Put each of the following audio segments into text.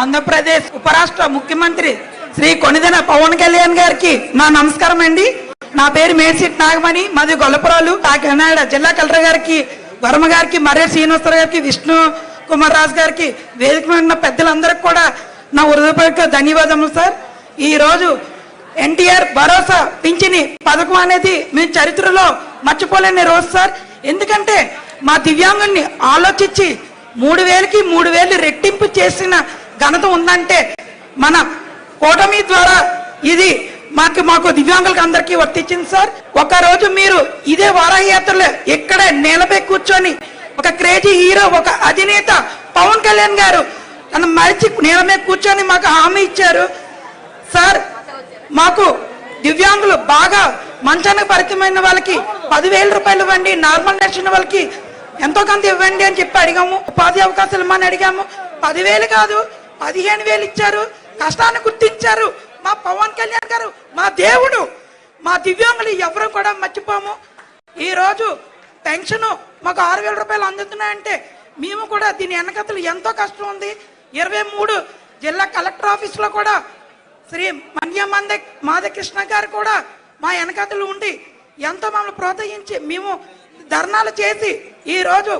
ఆంధ్రప్రదేశ్ ఉపరాష్ట్ర ముఖ్యమంత్రి శ్రీ కొనిదెన పవన్ కళ్యాణ్ గారికి నా నమస్కారం అండి. నా పేరు మేడ్సిట్ నాగమణి మాది గొల్లపురాలు కాకినాడ జిల్లా కలెక్టర్ గారికి వర్మ గారికి మర్రే శ్రీనివాసరావు గారికి విష్ణు కుమార్ రాజు గారికి వేదిక ఉన్న పెద్దలందరికీ కూడా నా హృదయపూర్వక ధన్యవాదములు సార్. ఈరోజు ఎన్టీఆర్ భరోసా పింఛని పథకం అనేది మీ చరిత్రలో మర్చిపోలేని రోజు సార్. ఎందుకంటే మా దివ్యాంగుని ఆలోచించి మూడు వేలకి మూడు వేలు రెట్టింపు చేసిన ఘనత ఉందంటే మన కూటమి ద్వారా ఇది మాకు మాకు దివ్యాంగులకు అందరికీ వర్తించింది సార్. ఒక రోజు మీరు ఇదే వారాహయాత్రలో ఇక్కడే నేలపై కూర్చొని ఒక క్రేజీ హీరో ఒక అధినేత పవన్ కళ్యాణ్ గారు నన్ను మరిచి నేల మీద కూర్చొని మాకు హామీ ఇచ్చారు. సార్ మాకు దివ్యాంగులు బాగా మంచానికి పరిచయమైన వాళ్ళకి పదివేల రూపాయలు ఇవ్వండి నార్మల్ నడిచిన వాళ్ళకి ఎంతో కొంత ఇవ్వండి అని చెప్పి అడిగాము. ఉపాధి అవకాశాలు అడిగాము. పదివేలు కాదు పదిహేను వేలు ఇచ్చారు కష్టాన్ని గుర్తించారు. మా పవన్ కళ్యాణ్ గారు మా దేవుడు మా దివ్యాంగులు ఎవరు కూడా మర్చిపోము. ఈరోజు పెన్షన్ మాకు ఆరు వేల రూపాయలు అందుతున్నాయంటే మేము కూడా దీని వెనకతలు ఎంతో కష్టం ఉంది. ఇరవై మూడు జిల్లా కలెక్టర్ ఆఫీసులో కూడా శ్రీ మన్య మంద మాధకృష్ణ గారు కూడా మా వెనకతలు ఉండి ఎంతో మమ్మల్ని ప్రోత్సహించి మేము ధర్నాలు చేసి ఈరోజు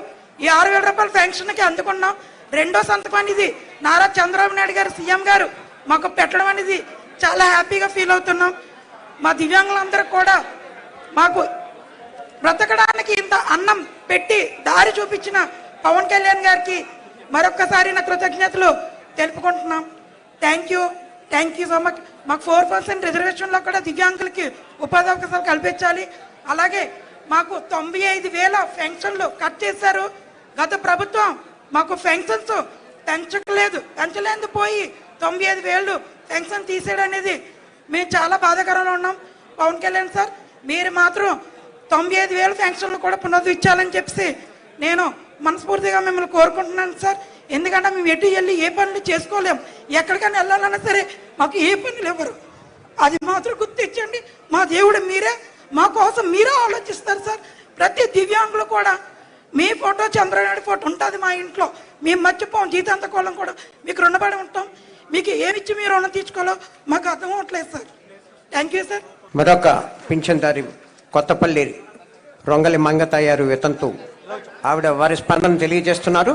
ఈ ఆరు వేల రూపాయల పెన్షన్కి అందుకున్నాం. రెండో సంతకం అనేది నారా చంద్రబాబు నాయుడు గారు సీఎం గారు. మాకు పెట్టడం అనేది చాలా హ్యాపీగా ఫీల్ అవుతున్నాం. మా దివ్యాంగులందరూ కూడా మాకు బ్రతకడానికి ఇంత అన్నం పెట్టి దారి చూపించిన పవన్ కళ్యాణ్ గారికి మరొక్కసారి నా కృతజ్ఞతలు తెలుపుకుంటున్నాం. Thank you thank you so much మాకు ఫోర్ పర్సెంట్ రిజర్వేషన్లో కూడా దివ్యాంగులకి ఉపాధి అవకాశాలు కల్పించాలి. అలాగే మాకు తొంభై ఐదు వేల పెన్షన్లు కట్ చేశారు. గత ప్రభుత్వం మాకు పెన్షన్స్ పెంచలేదు పెంచలేదు పోయి తొంభై ఐదు వేలు పెన్షన్ తీసేయడం అనేది మేము చాలా బాధాకరంలో ఉన్నాం. పవన్ కళ్యాణ్ సార్ మీరు మాత్రం తొంభై ఐదు వేల పెన్షన్లు కూడా పునరుద్ధరించాలని చెప్పి నేను మనస్ఫూర్తిగా మిమ్మల్ని కోరుకుంటున్నాను సార్. ఎందుకంటే మేము ఎటు వెళ్ళి ఏ పనులు చేసుకోలేం. ఎక్కడికైనా వెళ్ళాలన్నా సరే మాకు ఏ పనులు ఇవ్వరు అది మాత్రం గుర్తించండి. మా దేవుడు మీరే. మా కోసం మీరే ఆలోచిస్తారు సార్. ప్రతి దివ్యాంగులు కూడా మీ ఫోటో చంద్రనాయుడు ఫోటో ఉంటుంది మా ఇంట్లో. మేము మర్చిపోం జీతాంతకోళం కూడా. మీకు రుణపడి ఉంటాం. మీకు ఏమిచ్చి మీరు రుణం తీర్చుకోవాలో మాకు అర్థం అవ్వట్లేదు సార్. థ్యాంక్ యూ సార్ మరొక పింఛన్దారి కొత్తపల్లి రొంగలి మంగతయ్యారు వితంతు. ఆవిడ వారి స్పందన తెలియజేస్తున్నారు.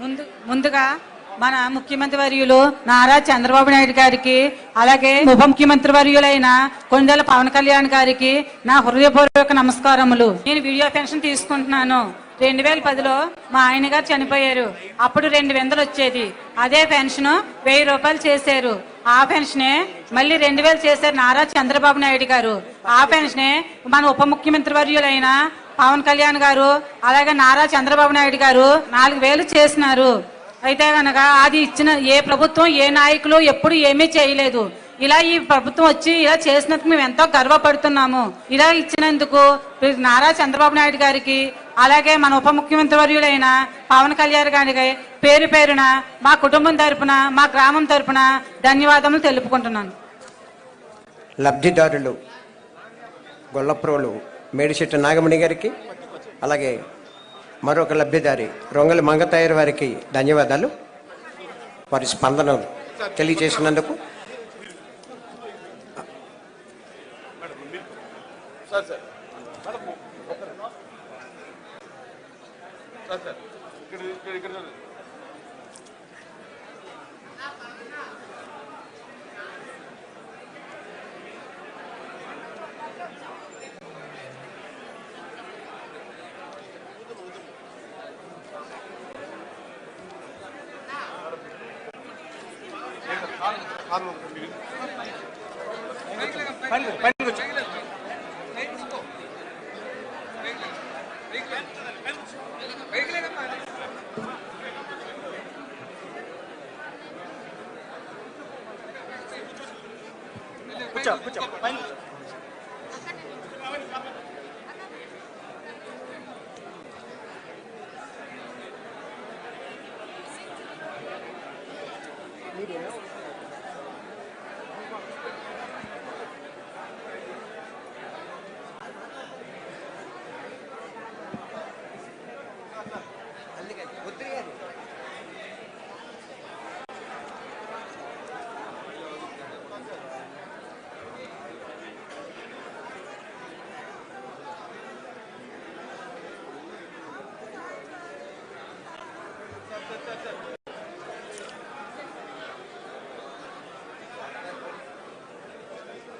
ముందు ముందుగా మన ముఖ్యమంత్రి వర్యులు నారా చంద్రబాబు నాయుడు గారికి అలాగే ఉప ముఖ్యమంత్రి వర్యులైన కొండల పవన్ కళ్యాణ్ గారికి నా హృదయపూర్వక నమస్కారములు. నేను వీడియో పెన్షన్ తీసుకుంటున్నాను. రెండు వేల పదిలో మా ఆయన గారు చనిపోయారు. అప్పుడు రెండు వందలు వచ్చేది. అదే పెన్షన్ వెయ్యి రూపాయలు చేశారు. ఆ పెన్షనే మళ్ళీ రెండు వేలు చేశారు నారా చంద్రబాబు నాయుడు గారు. ఆ పెన్షనే మన ఉప ముఖ్యమంత్రి వర్యులైన పవన్ కళ్యాణ్ గారు అలాగే నారా చంద్రబాబు నాయుడు గారు నాలుగు వేలు చేసినారు. అయితే కనుక అది ఇచ్చిన ఏ ప్రభుత్వం ఏ నాయకులు ఎప్పుడు ఏమీ చేయలేదు. ఇలా ఈ ప్రభుత్వం వచ్చి ఇలా చేసినందుకు మేము ఎంతో గర్వపడుతున్నాము. ఇలా ఇచ్చినందుకు నారా చంద్రబాబు నాయుడు గారికి అలాగే మన ఉప ముఖ్యమంత్రి వర్యులైన పవన్ కళ్యాణ్ గారికి పేరు పేరున మా కుటుంబం తరపున మా గ్రామం తరపున ధన్యవాదములు తెలుపుకుంటున్నాను. లబ్ధిదారులు గొల్లప్రోలు మేడిశెట్టి నాగమణి గారికి అలాగే మరొక లబ్ధిదారి రొంగలి మంగతాయర్ వారికి ధన్యవాదాలు. వారి స్పందన తెలియజేసినందుకు. కూర్చో కూర్చో పైన కూర్చో.